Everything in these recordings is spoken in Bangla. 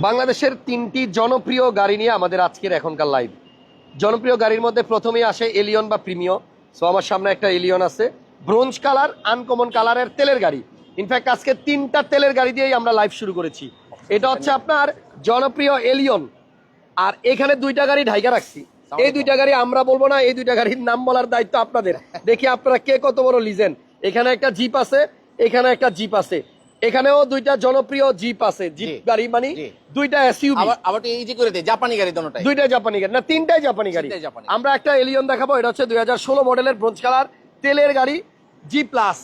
বাংলাদেশের তিনটি জনপ্রিয় গাড়ি নিয়ে আমাদের আজকের এখনকার লাইভ জনপ্রিয় গাড়ির মধ্যে প্রথমেই আসে এলিয়ন বা প্রিমিও সো আমার সামনে একটা এলিয়ন আছে। ব্রোঞ্জ কালার আনকমন কালারের তেলের গাড়ি। ইনফ্যাক্ট আজকে তিনটা তেলের গাড়ি দিয়েই আমরা লাইভ শুরু করেছি। এটা হচ্ছে আপনার জনপ্রিয় এলিয়ন আর এখানে দুইটা গাড়ি ঢাইকা রাখছি। এই দুইটা গাড়ি আমরা বলব না, এই দুইটা গাড়ির নাম বলার দায়িত্ব আপনাদের। দেখি আপনারা কে কত বড় লিজেন এখানে একটা জিপ আছে, এখানে একটা জিপ আছে। এখানেও দুইটা জনপ্রিয় জিপ আছে। জিপ গাড়ি মানে দুইটা এসইউভি আবার আবার ইজি করে দেয় জাপানি গাড়ি দোনোটাই। দুইটাই জাপানি গাড়ি না তিনটাই জাপানি গাড়ি। আমরা একটা এলিয়ন দেখাবো এটা হচ্ছে দুই মডেলের ব্রোঞ্জ কালার তেলের গাড়ি জি। প্লাস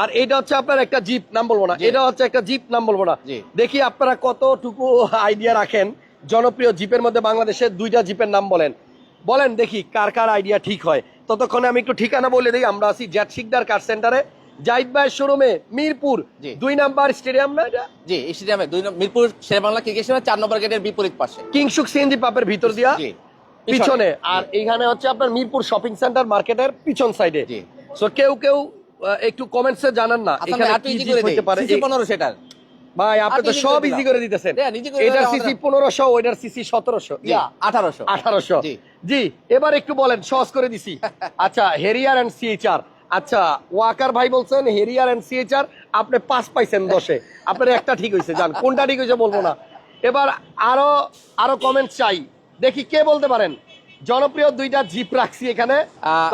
আর এটা হচ্ছে আপনার একটা জিপ নাম বলব না। এটা হচ্ছে একটা জিপ নাম বলব না। দেখি আপনারা কতটুকু আইডিয়া রাখেন। জনপ্রিয় জিপের মধ্যে বাংলাদেশের দুইটা জিপের নাম বলেন। বলেন দেখি কার কার আইডিয়া ঠিক হয়। ততক্ষণে আমি একটু ঠিকানা বলে দিই আমরা আছি জ্যাট শিকদার কার সেন্টারে জাহিদ ভাইয়ের শোরুমে মিরপুর। দুই নাম্বার স্টেডিয়াম না এটা? জি এই স্টেডিয়ামে দুই নম্বর মিরপুর শেরবাংলা ক্রিকেট স্টেডিয়ামে চার নম্বর গেটের বিপরীত পাশে। কিংসুক সিএনজি পাপের ভিতর দিয়া পিছনে। আর এইখানে হচ্ছে আপনার মিরপুর শপিং সেন্টার মার্কেটের পিছন সাইডে। সো কেউ কেউ একটু কমেন্টসে জানান না আচ্ছা এখানে আপনি ইজি করে হতে পারে? দেয় পনেরো সেটার। ভাই আপনি তো সব ইজি করে দিতেছেন। করে এটার সিসি আমরা। পনেরোশো ওইটার সিসি সতেরোশো। জি আঠারোশো। আঠারোশো। জি। জি এবার একটু বলেন সহজ করে দিছি। আচ্ছা হেরিয়ার এন্ড সিএইচআর আচ্ছা ওয়াকার ভাই বলছেন হেরিয়ার এন্ড সিএইচআর আপনি পাঁচ পাইছেন দশে। আপনার একটা ঠিক হয়েছে জান কোনটা ঠিক হয়েছে বলব না। এবার আরও আরও কমেন্ট চাই। দেখি কে বলতে পারেন। জনপ্রিয় দুইটা জিপ রাখছি এখানে।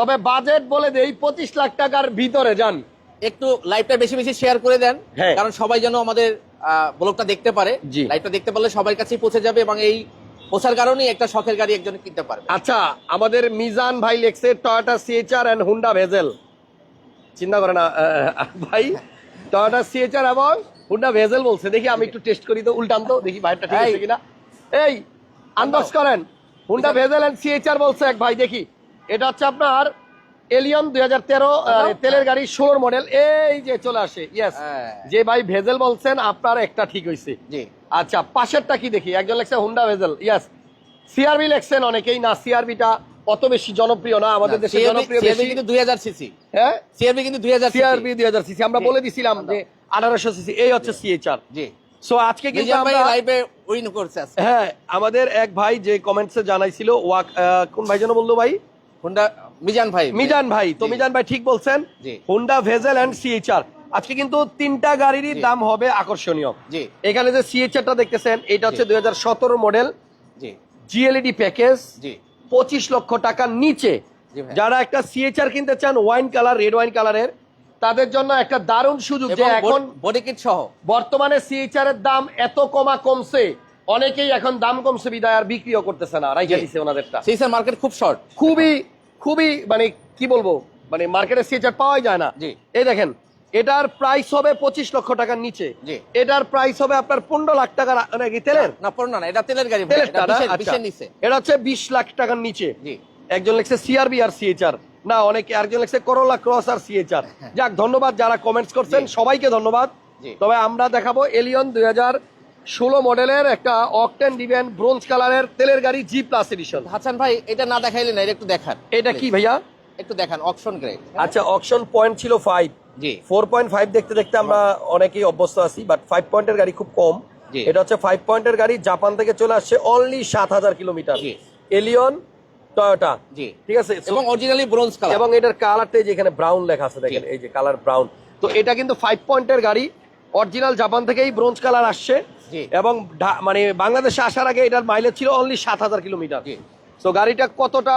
তবে বাজেট বলে দেই পঁচিশ লাখ টাকার ভিতরে যান। একটু লাইভটা বেশি বেশি শেয়ার করে দেন। হ্যাঁ। কারণ সবাই যেন আমাদের ব্লগটা দেখতে পারে। লাইভটা দেখতে পারলে সবার কাছেই পৌঁছে যাবে এবং এই পৌঁছার কারণেই একটা শখের গাড়ি একজন কিনতে পারবে। আচ্ছা আমাদের মিজান ভাই লেখছে Toyota CHR and Honda Vezel চিন্তা করে না ভাই টয়োটা সিএচআর এবং হুন্ডা ভেজেল বলছে। দেখি আমি একটু টেস্ট করি তো উল্টান তো দেখি ভাইটা ঠিক আছে কিনা। এই আনবক্স করেন। হুন্ডা ভেজেল এন্ড সিএচআর বলছে এক ভাই দেখি। এটা হচ্ছে আপনার এলিয়ন দুই হাজার তেরো তেলের গাড়ি ষোলোর মডেল এই যে চলে আসে ইয়েস হ্যাঁ। যে ভাই ভেজেল বলছেন আপনার একটা ঠিক হয়েছে জি। আচ্ছা পাশেরটা কি দেখি? একজন লেখছে হুন্ডা ভেজেল ইয়াস সিআরবি লেখছেন অনেকেই না সিআরবিটা অত বেশি জনপ্রিয় না আমাদের দেশে জনপ্রিয় বেশি। কিন্তু দুই হাজার সিসি। হ্যাঁ? সিআরবি কিন্তু দুই হাজার সিআরবি দুই হাজার সিসি আমরা বলে দিছিলাম যে আঠারোশো সিসি এই হচ্ছে সিএইচআর জি। সো আজকে কিন্তু আমরা লাইভে উইন করছে আজকে। হ্যাঁ আমাদের এক ভাই যে কমেন্টসে জানাইছিল ওয়াক কোন ভাই যেন বলল ভাই? হুন্ডা মিজান ভাই। মিজান ভাই তো মিজান ভাই ঠিক বলছেন? জি। হুন্ডা ভেজেল এন্ড সিএইচআর আজকে কিন্তু তিনটা গাড়িরই দাম হবে আকর্ষণীয়। জি। এখানে যে সিএইচআরটা দেখতেছেন এটা হচ্ছে দুই হাজার সতেরো মডেল জি। জিএলইডি প্যাকেজ জি। পঁচিশ লক্ষ টাকার নিচে। যারা একটা সিএচআর কিনতে চান ওয়াইন কালার রেড ওয়াইন কালারের তাদের জন্য একটা দারুণ সুযোগ যে এখন বডি কিট সহ। বর্তমানে সিএচআর এর দাম এত কমা কমছে অনেকেই এখন দাম কমছে বিদায় আর বিক্রিও করতেছে না রাইখা দিছে ওনাদেরটা। সিএসআর মার্কেট খুব শর্ট খুবই খুবই মানে কি বলব মানে মার্কেটে সিএচআর পাওয়াই যায় না। জি। এই দেখেন এটার প্রাইস হবে পঁচিশ লক্ষ টাকার নিচে। এটার প্রাইস হবে আপনার পনেরো লাখ টাকার নাকি তেলের? না পড়ো না না, এটা তেলের গাড়ি তেলের আচ্ছা। নিচে। এটা হচ্ছে বিশ লাখ টাকার নিচে। একজন লিখছে সিআরবি আর সিএচআর না অনেকে একজন লিখছে করোলা ক্রস আর সিএচআর যাক ধন্যবাদ যারা কমেন্টস করছেন সবাইকে ধন্যবাদ। তবে আমরা দেখাবো এলিয়ন দুই হাজার ষোলো মডেলের একটা অকটেন ডিভেন ব্রোঞ্জ কালারের তেলের গাড়ি জি প্লাস এডিশন হাসান ভাই এটা না দেখাইলে না এটা একটু দেখান এটা কি ভাইয়া? একটু দেখান অপশন গ্রেড আচ্ছা অকশন পয়েন্ট ছিল ফাইভ জি। ফোর পয়েন্ট ফাইভ দেখতে দেখতে আমরা অনেকেই অভ্যস্ত আছি বাট ফাইভ পয়েন্টের গাড়ি খুব কম। এটা হচ্ছে ফাইভ পয়েন্টের গাড়ি জাপান থেকে চলে আসছে অনলি সাত হাজার কিলোমিটার এলিয়ন টয়োটা জি। ঠিক আছে? এবং অরিজিনালি ব্রোঞ্জ কালার এবং এটার কালারটা যে এখানে ব্রাউন লেখা আছে দেখেন এই যে কালার ব্রাউন তো এটা কিন্তু ফাইভ পয়েন্টের গাড়ি অরিজিনাল জাপান থেকেই ব্রোঞ্জ কালার আসছে। এবং মানে বাংলাদেশে আসার আগে এটার মাইলেজ ছিল অনলি সাত হাজার কিলোমিটার তো গাড়িটা কতটা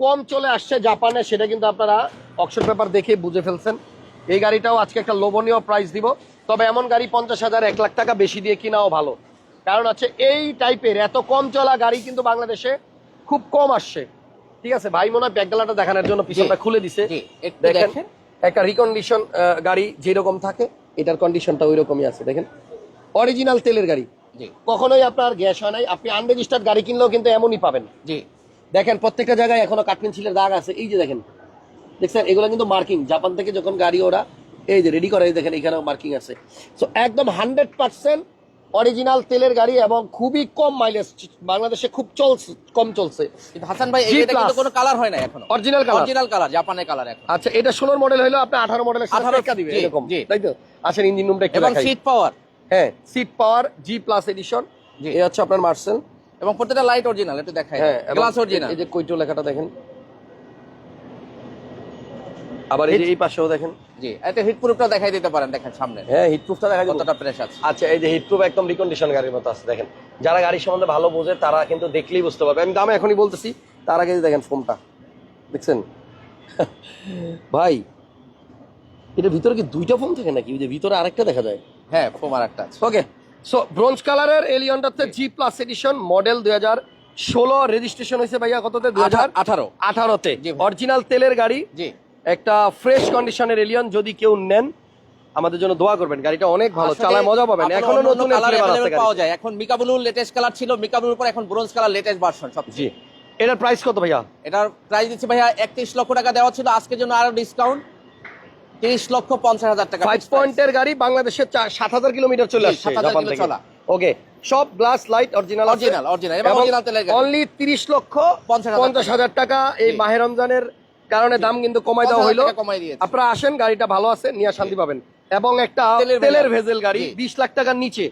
কম চলে আসছে জাপানে সেটা কিন্তু আপনারা অকশন পেপার দেখে বুঝে ফেলছেন। এই গাড়িটাও আজকে একটা লোভনীয় প্রাইস দিব। তবে এমন গাড়ি পঞ্চাশ হাজার এক লাখ টাকা বেশি দিয়ে কিনাও ভালো। কারণ হচ্ছে এই টাইপের এত কম চলা গাড়ি কিন্তু বাংলাদেশে খুব কম আসছে। ঠিক আছে ভাই মনে হয় ব্যাগডালাটা দেখানোর জন্য পিছনটা খুলে দিছে। দেখেন। একটা রিকন্ডিশন গাড়ি যেরকম থাকে এটার কন্ডিশনটা ওই রকমই আছে। দেখেন অরিজিনাল তেলের গাড়ি। কখনোই আপনার গ্যাস হয় নাই। আপনি আনরেজিস্টার্ড গাড়ি কিনলেও কিন্তু এমনই পাবেন। জি। দেখেন প্রত্যেকটা জায়গায় এখনও কাঠপিন ছিলের দাগ আছে। এই যে দেখেন দেখছেন এগুলো কিন্তু মার্কিং জাপান থেকে যখন গাড়ি ওরা এই যে রেডি করে দেখেন এখানেও মার্কিং আছে। সো একদম হান্ড্রেড পার্সেন্ট অরিজিনাল তেলের গাড়ি এবং খুবই কম মাইলেজ বাংলাদেশে খুব চলছে কম চলছে। হাসান ভাই এটা কিন্তু কোনো কালার হয় না এখনও। অরিজিনাল কালার অরিজিনাল কালার জাপানের কালার এখন। আচ্ছা এটা ষোলোর মডেল হলো আপনি আঠারো মডেলের 18 টেক্কা দিবে এরকম তাই তো? আসেন ইঞ্জিন রুমটা একটু এবং সিট পাওয়ার হ্যাঁ seat power G plus edition. এই হচ্ছে আপনার মার্সেল এবং প্রত্যেকটা লাইট অরিজিনাল একটু দেখাই। হ্যাঁ গ্লাস অরিজিনাল এই যে কৈটো লেখাটা দেখেন। আবার এই যে এই পাশেও দেখেন। জি একটা হিট প্রুফটা দেখাই দিতে পারেন দেখেন সামনে। হ্যাঁ হিটপ্রুফটা দেখা যাবে কতটা প্রেস আছে। আচ্ছা এই যে হিটপ্রুফ একদম রিকন্ডিশন গাড়ির মতো আছে দেখেন। যারা গাড়ি সম্বন্ধে ভালো বোঝে তারা কিন্তু দেখলেই বুঝতে পারবে। আমি দাম এখনই বলতেছি তার আগে দেখেন ফোনটা দেখছেন? ভাই এটা ভিতরে কি দুইটা ফোন থাকে নাকি? যে ভিতরে আরেকটা দেখা যায়। হ্যাঁ ফোমার একটা আছে। ওকে সো ব্রোঞ্জ কালারের এলিয়নটা হচ্ছে জি প্লাস এডিশন মডেল দুই হাজার ষোলো রেজিস্ট্রেশন হয়েছে ভাইয়া কততে? দুই হাজার আঠারো। আঠারোতে। অরিজিনাল তেলের গাড়ি। জি। একটা ফ্রেশ কন্ডিশনের এলিয়ন যদি কেউ নেন আমাদের জন্য দোয়া করবেন গাড়িটা অনেক ভালো চালায় মজা পাবেন। এখনও নতুন। পাওয়া যায়। এখন মিকাবুলু লেটেস্ট কালার ছিল মিকাবুলুর পর এখন ব্রোঞ্জ কালার লেটেস্ট ভার্সন সব জি। এটার প্রাইস কত ভাইয়া? এটার প্রাইস দিচ্ছে ভাইয়া একত্রিশ লক্ষ টাকা দেওয়া ছিল আজকের জন্য আরও ডিসকাউন্ট তিরিশ লক্ষ পঞ্চাশ হাজার টাকা ফাইভ পয়েন্টের গাড়ি বাংলাদেশে সাত হাজার কিলোমিটার চলে আসছে 7,000 জাপান থেকে। চলা। ওকে সব glass light original original original only তিরিশ লক্ষ 50,000 পঞ্চাশ হাজার টাকা এই। মাহে রমজানের কারণে দাম কিন্তু কমাই দেওয়া হইল। আপনারা আসেন গাড়িটা ভালো আছে নিয়ে শান্তি পাবেন। এবং একটা তেলের ভেজেল। গাড়ি বিশ লাখ টাকার নিচে।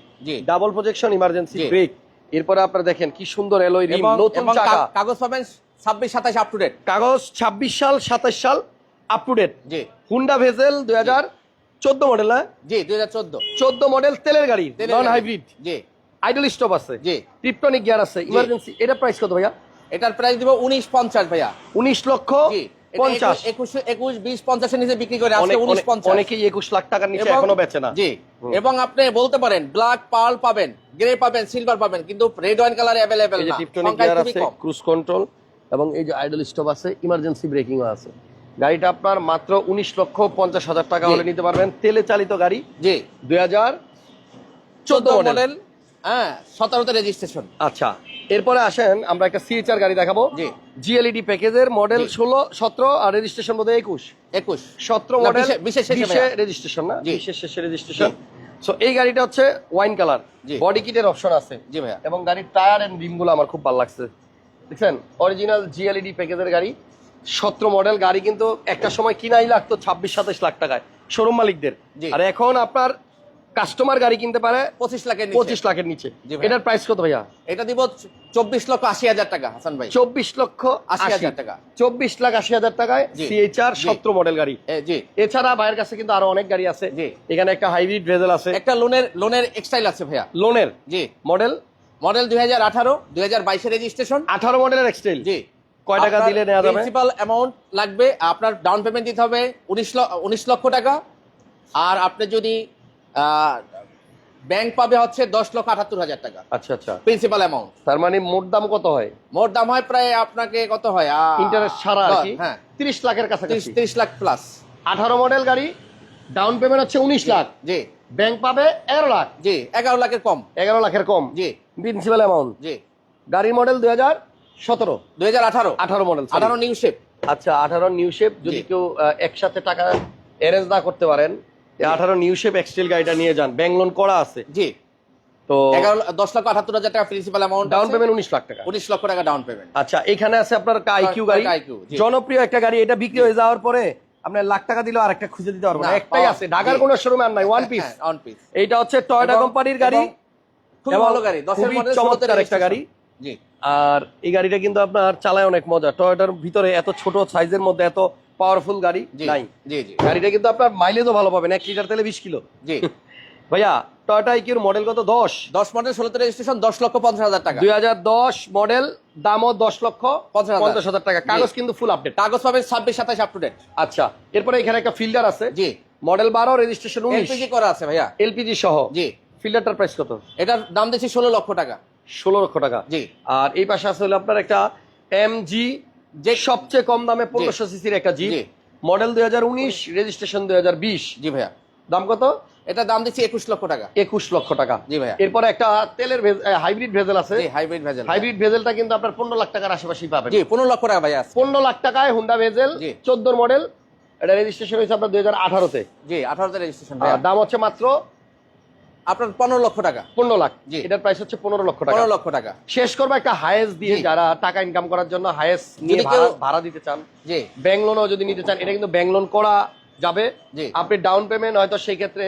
ডাবল প্রজেকশন ইমার্জেন্সি ব্রেক এরপরে আপনারা দেখেন কি সুন্দর এলোই রিম নতুন চাকা। কাগজ পাবেন ছাব্বিশ সাতাশ আপ টু ডেট কাগজ ছাব্বিশ সাল সাতাশ সাল আপ টু ডেট জি। হুন্ডা ভেজেল দুই হাজার চোদ্দ মডেল হ্যাঁ? জি দুই হাজার চোদ্দ। চোদ্দ মডেল তেলের গাড়ি নন হাইব্রিড জি। আইডল স্টপ আছে। জি। টিপটনিক গিয়ার আছে। ইমার্জেন্সি এটা প্রাইস কত ভাইয়া? এটার প্রাইস দিব উনিশ পঞ্চাশ ভাইয়া। উনিশ লক্ষ জি এটা পঞ্চাশ। একুশ- একুশ একুশ নিচে বিক্রি করে আজকে অনেক- উনিশ অনেক- পঞ্চাশ। অনেকেই একুশ লাখ টাকার নিচে এখনও বেচে না। জি। এবং আপনি বলতে পারেন ব্ল্যাক পার্ল পাবেন গ্রে পাবেন সিলভার পাবেন কিন্তু রেড ওয়াইন কালার অ্যাভেলেবেল এই যে না। টিপটনিক গিয়ার আছে কম। ক্রুজ কন্ট্রোল এবং এই যে আইডল স্টপ আছে ইমার্জেন্সি ব্রেকিংও আছে। গাড়িটা আপনার মাত্র উনিশ লক্ষ পঞ্চাশ হাজার টাকা। হলে নিতে পারবেন। তেলে চালিত গাড়ি জি। দুই হাজার চোদ্দ চোদ্দ মডেল মডেল হ্যাঁ সতেরোতে রেজিস্ট্রেশন আচ্ছা। এরপরে আসেন আমরা একটা সিএচআর গাড়ি দেখাবো। জি। জিএলইডি প্যাকেজের মডেল ষোলো সতেরো আর রেজিস্ট্রেশন বোধ একুশ। একুশ। সতেরো মডেল বিশে- বিশের শেষে বিশে ভাইয়া। রেজিস্ট্রেশন না? জি। বিশের শেষে রেজিস্ট্রেশন সো এই গাড়িটা হচ্ছে ওয়াইন কালার। বডি কিটের অপশন আছে। জি ভাইয়া। এবং গাড়ির টায়ার এন্ড রিমগুলো আমার খুব ভালো লাগছে। দেখছেন? অরিজিনাল জিএলইডি প্যাকেজের গাড়ি। সতেরো মডেল গাড়ি কিন্তু একটা সময় কিনাই লাগতো ছাব্বিশ সাতাশ লাখ টাকায়। শোরুম মালিকদের। আর এখন আপনার কাস্টমার গাড়ি কিনতে পারে পঁচিশ লাখের পঁচিশ লাখের নিচে। এটার প্রাইস কত ভাইয়া? এটা দিব চব্বিশ লক্ষ আশি হাজার টাকা হাসান ভাই। চব্বিশ লক্ষ আশি হাজার টাকা। চব্বিশ লাখ আশি হাজার টাকায়। সিএইচআর। সতেরো মডেল গাড়ি। জি। এছাড়া ভাইয়ের কাছে কিন্তু আরও অনেক গাড়ি আছে। জি। এখানে একটা হাইব্রিড ভেজেল আছে। একটা লোনের লোনের এক্সটাইল আছে ভাইয়া। লোনের জি। মডেল মডেল দুই হাজার আঠারো দুই হাজার বাইশের রেজিস্ট্রেশন আঠারো মডেলের এক্সটাইল জি। কয় টাকা দিলে নেওয়া যাবে? প্রিন্সিপাল অ্যামাউন্ট লাগবে আপনার ডাউন পেমেন্ট দিতে হবে উনিশ উনিশ লক্ষ টাকা। আর আপনি যদি ব্যাংক পাবে হচ্ছে দশ লক্ষ আটাত্তর হাজার টাকা। আচ্ছা আচ্ছা। প্রিন্সিপাল অ্যামাউন্ট তার মানে মোট দাম কত হয়? মোট দাম হয় প্রায় আপনাকে কত হয়? ইন্টারেস্ট ছাড়া আর হ্যাঁ। তিরিশ লাখের কাছাকাছি। তিরিশ লাখ প্লাস আঠারো মডেল গাড়ি ডাউন পেমেন্ট হচ্ছে উনিশ লাখ। জি। ব্যাংক পাবে এগারো লাখ। জি এগারো লাখের কম। এগারো লাখের কম। জি। প্রিন্সিপাল অ্যামাউন্ট জি। গাড়ির মডেল দুই হাজার সতেরো। দুই হাজার আঠারো। আঠারো মডেল আঠারো নিউ শেপ আচ্ছা আঠারো নিউ শেপ যদি কেউ একসাথে টাকা অ্যারেঞ্জ না করতে পারেন আঠারো নিউ শেপ এক্সটেল গাড়িটা নিয়ে যান। ব্যাংক লোন করা আছে। জি। তো এগারো দশ লক্ষ আটাত্তর হাজার টাকা প্রিন্সিপাল অ্যামাউন্ট ডাউন পেমেন্ট উনিশ লাখ টাকা। উনিশ লক্ষ টাকা ডাউন পেমেন্ট আচ্ছা এখানে আছে আপনার আইকিউ গাড়ি। জনপ্রিয় একটা গাড়ি এটা বিক্রি হয়ে যাওয়ার পরে আপনার লাখ টাকা দিলেও আরেকটা খুঁজে দিতে পারব একটাই আছে ঢাকার। কোনো শোরুমে আর নাই ওয়ান পিস অন পিস এইটা হচ্ছে টয়োটা কোম্পানির গাড়ি। খুব ভালো গাড়ি খুবই চমৎকার একটা গাড়ি। জি। আর এই গাড়িটা কিন্তু আপনার চালায় অনেক মজা। টয়টার ভিতরে এত ছোট সাইজের মধ্যে এত পাওয়ারফুল গাড়ি নাই। জি জি। গাড়িটা কিন্তু আপনার মাইলেজও ভালো পাবেন এক লিটার তেলে বিশ কিলো। জি। ভাইয়া টয়োটা আইকিউর মডেল কত? দশ? দশ মডেল ষোলোতে রেজিস্ট্রেশন দশ লক্ষ পঞ্চাশ হাজার টাকা। দুই হাজার দশ মডেল দামও দশ লক্ষ পঞ্চাশ হাজার। টাকা। কাগজ কিন্তু ফুল আপডেট কাগজ পাবেন ছাব্বিশ সাতাশ আপ টু ডেট আচ্ছা এরপরে এখানে একটা ফিল্টার আছে। জি। মডেল বারো রেজিস্ট্রেশন এলপিজি করা আছে ভাইয়া। এলপিজি সহ। জি। ফিল্টারটার প্রাইস কত? এটার দাম দিচ্ছি ষোলো লক্ষ টাকা। ষোলো লক্ষ টাকা। জি। আর এই পাশে আছে হলো আপনার একটা এম জি যে সবচেয়ে কম দামে পনেরোশো সিসির একটা জি জি। মডেল দুই হাজার উনিশ রেজিস্ট্রেশন দুই হাজার বিশ। জি ভাইয়া। দাম কত? এটার দাম দিচ্ছি একুশ লক্ষ টাকা। একুশ লক্ষ টাকা। জি ভাইয়া। এরপরে একটা তেলের হাইব্রিড ভেজেল আছে। হাইব্রিড ভেজেল হাইব্রিড ভেজেলটা কিন্তু আপনার পনেরো লাখ টাকার আশেপাশেই পাবেন। জি পনেরো লক্ষ টাকা ভাইয়া। পনেরো লাখ টাকায় হুন্ডা ভেজেল। চোদ্দোর মডেল এটা রেজিস্ট্রেশন হয়েছে আপনার দুই হাজার আঠারোতে। জি আঠারোতে রেজিস্ট্রেশন ভাইয়া। দাম হচ্ছে মাত্র আপনার পনেরো লক্ষ টাকা। পনেরো লাখ। জি। এটার প্রাইস হচ্ছে পনেরো লক্ষ টাকা। পনেরো লক্ষ টাকা। শেষ করব একটা হায়েস দিয়ে যারা টাকা ইনকাম করার জন্য হায়েস নিয়ে ভাড়া দিতে চান। জি। ব্যাংক লোনও যদি নিতে চান এটা কিন্তু ব্যাংক লোন করা যাবে। জি। আপনি ডাউন পেমেন্ট হয়তো সেই ক্ষেত্রে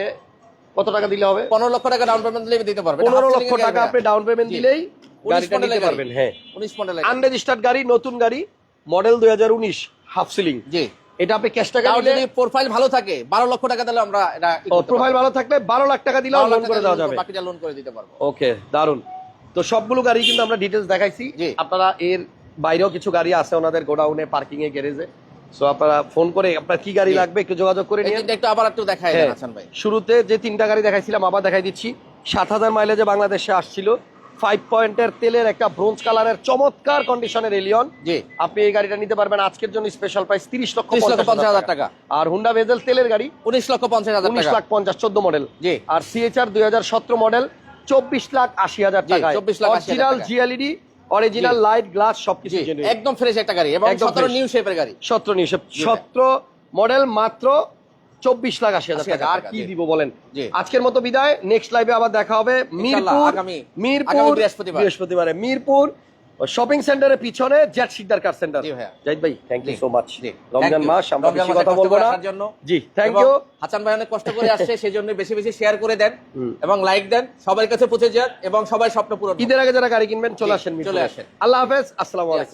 কত টাকা দিলে হবে? পনেরো লক্ষ টাকা ডাউন পেমেন্ট দিলে দিতে পারবেন পনেরো লক্ষ টাকা আপনি ডাউন পেমেন্ট দিলেই গাড়িটা নিতে পারবেন হ্যাঁ। উনিশ মডেলের আনরেজিস্টার্ড গাড়ি। নতুন গাড়ি মডেল দুই হাজার উনিশ হাফ সিলিং জি। এটা আপনি ক্যাশ টাকা দিলে যদি প্রোফাইল ভালো থাকে বারো লক্ষ টাকা দিলে আমরা এটা প্রোফাইল ভালো থাকলে বারো লাখ টাকা লাখ লোন করে দেওয়া যাবে। বাকিটা লোন করে দিতে পারব। ওকে দারুণ তো সবগুলো গাড়ি কিন্তু আমরা ডিটেলস দেখাইছি। আপনারা এর বাইরেও কিছু গাড়ি আছে ওনাদের গোডাউনে পার্কিং এ গ্যারেজে সো আপনারা ফোন করে আপনার কি গাড়ি লাগবে একটু যোগাযোগ করে নিন একটু আবার একটু দেখাই দেন হাসান ভাই। শুরুতে যে তিনটা গাড়ি দেখাইছিলাম আবার দেখাই দিচ্ছি। সাত হাজার মাইলেজে বাংলাদেশে আসছিল। ফাইভ পয়েন্টের তেলের একটা ব্রোঞ্জ কালারের চমৎকার কন্ডিশনের এলিয়ন জি। আপনি এই গাড়িটা নিতে পারবেন। আজকের জন্য স্পেশাল প্রাইস তিরিশ লক্ষ পঞ্চাশ হাজার টাকা। আর হুন্ডা ভেজেল তেলের গাড়ি উনিশ লক্ষ পঞ্চাশ হাজার উনিশ লাখ পঞ্চাশ চোদ্দ মডেল জি। আর সিএচআর দুই হাজার সতেরো মডেল চব্বিশ লাখ আশি হাজার টাকা 24 lakh 80 original জিএলইডি original light glass সবকিছু একদম ফ্রেশ একটা গাড়ি এবং সতেরো নিউ শেপের গাড়ি। সতেরো নিউ ভাই। সতেরো মডেল মাত্র চব্বিশ লাখ আশি হাজার টাকা। আর কি দিব বলেন? আজকের মতো বিদায়। নেক্সট লাইভে আবার দেখা হবে মিরপুর মিরপুর বৃহস্পতিবার। মিরপুর শপিং সেন্টারের পিছনে jet Sikdar car centre Zahid ভাই thank you so much Ramzan মাস আমরা বেশি কথা বলব না। জন্য। জি থ্যাংক ইউ হাসান ভাই অনেক কষ্ট করে আসছে সেই জন্য বেশি বেশি শেয়ার করে দেন এবং লাইক দেন। সবার কাছে পৌঁছে যান এবং সবাই স্বপ্ন পূরণ। ঈদের আগে যারা গাড়ি কিনবেন চলে আসেন চলে আসেন। আল্লাহ হাফেজ আসসালামু আলাইকুম।